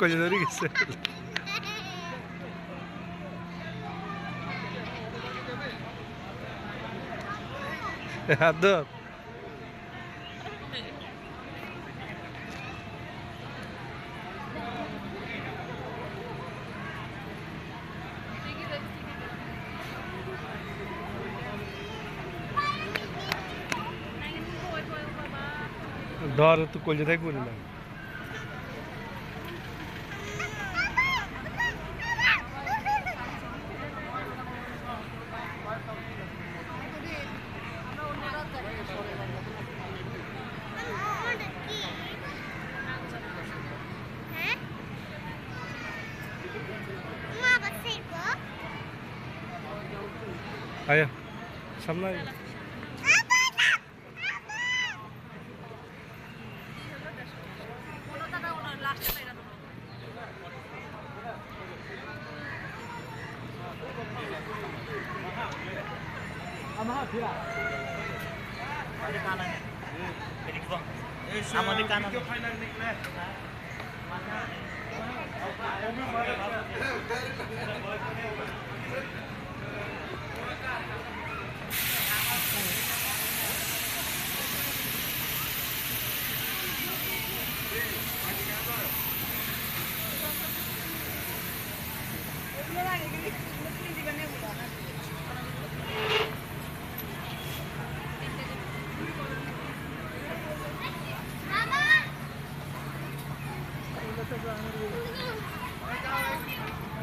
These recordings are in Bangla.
কজে ধরে গেছে হাত ধর। ডর তো কলজে থাকবো না আয়া সামনে আয়। আমাদের কানা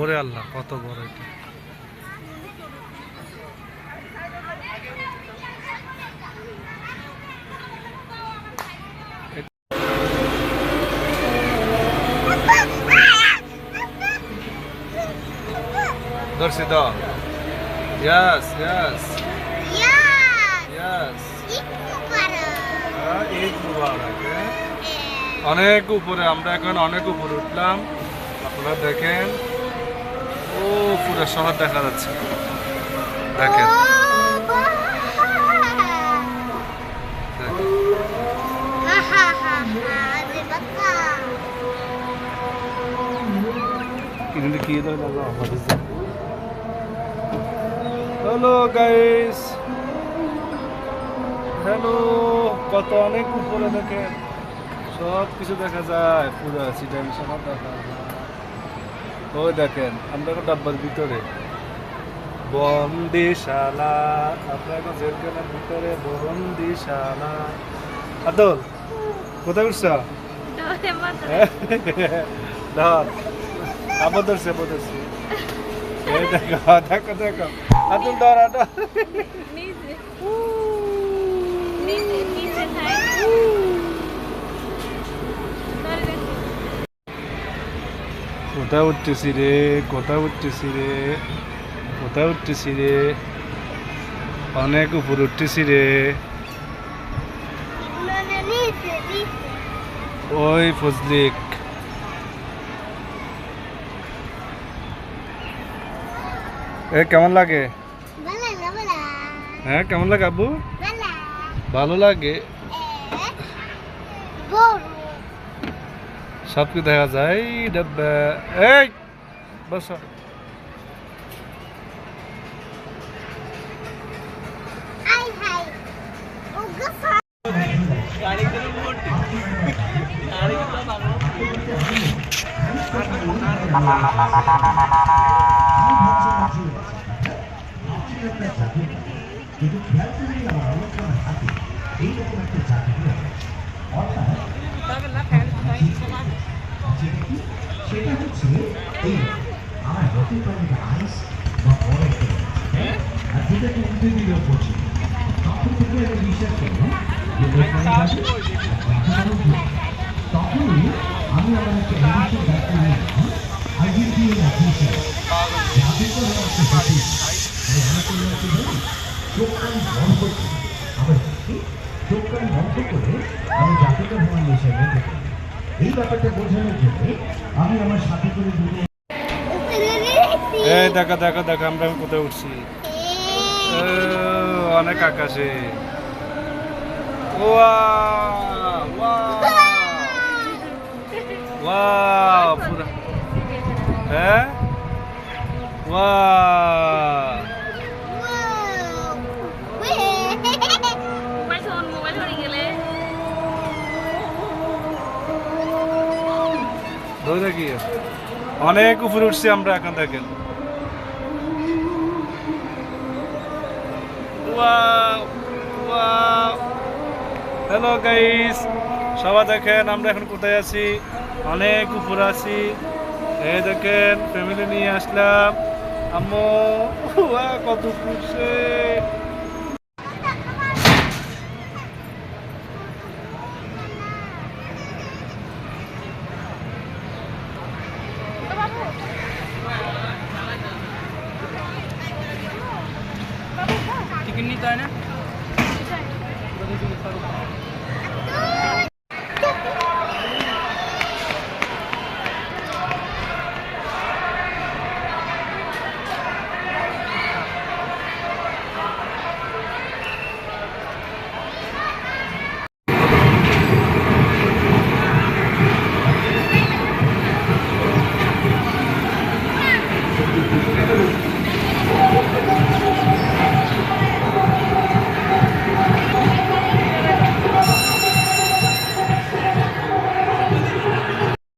ওরে আল্লাহ কত বড় এটা। ধরছি তো ইয়াস ইয়াস। ইয়াস। মুবারক হ্যাঁ? অনেক উপরে আমরা এখন অনেক উপরে উঠলাম। আপনারা দেখেন। ও পুরো শহর দেখা যাচ্ছে। দেখেন। কিন্তু কি হ্যালো গাইস। হ্যালো কত অনেক উপরে দেখেন। সব কিছু দেখা যায় পুরো সিটাই সব দেখা যায়। ওই দেখেন আমরা এখন ডাব্বার ভিতরে বন্দিশালা আমরা এখন জেলখানার ভিতরে বন্দিশালা আদল কোথায় উঠছ ধর আবার ধরছে আবার ধরছে দেখো দেখো দেখো আদল ধর আদল কোথায় উঠতেছি রে কোথায় উঠতেছি রে কোথায় উঠতেছি রে অনেক উপর উঠতেছি রে ওই ফজলিক। এ কেমন লাগে? হ্যাঁ কেমন লাগে আব্বু? ভালো লাগে। সব কিছু দেখা যায় ডাব্বা এই, বস। কিন্তু খেয়াল করে আমার আলোচনার হাতে এইরকম একটা চাকরি অর্থাৎ যেটা কি সেটা হচ্ছে এই আমার হতে পারে আইস বা জিনিস, আর যেটাকে উল্টে দিলেও পড়ছে তখন থেকে আমি বিশ্বাস করলাম। তখনই আমি আমার একটা এডিশন দায়িত্ব নিয়ে নিলাম I will be an officer জাদুকর হওয়ার তো হাতি তাই আমি করলাম কি জানেন চোখ কান বন্ধ করে চোখ কান বন্ধ করে আমি জাদুকর হওয়ার নেশায় এই ব্যাপারটা বোঝানোর জন্য আমি আমার সাথে করে এই দেখো দেখো দেখো, আমরা কোথায় উঠছি? অনেক আকাশে। হ্যাঁ? অনেক উপরে উঠছি আমরা এখন, দেখেন। হ্যালো গাইস সবাই দেখেন, আমরা এখন কোথায় আছি? অনেক উপরে আছি। এই দেখেন ফ্যামিলি নিয়ে আসলাম। আম্মু কত খুশি। कितनी का है? ना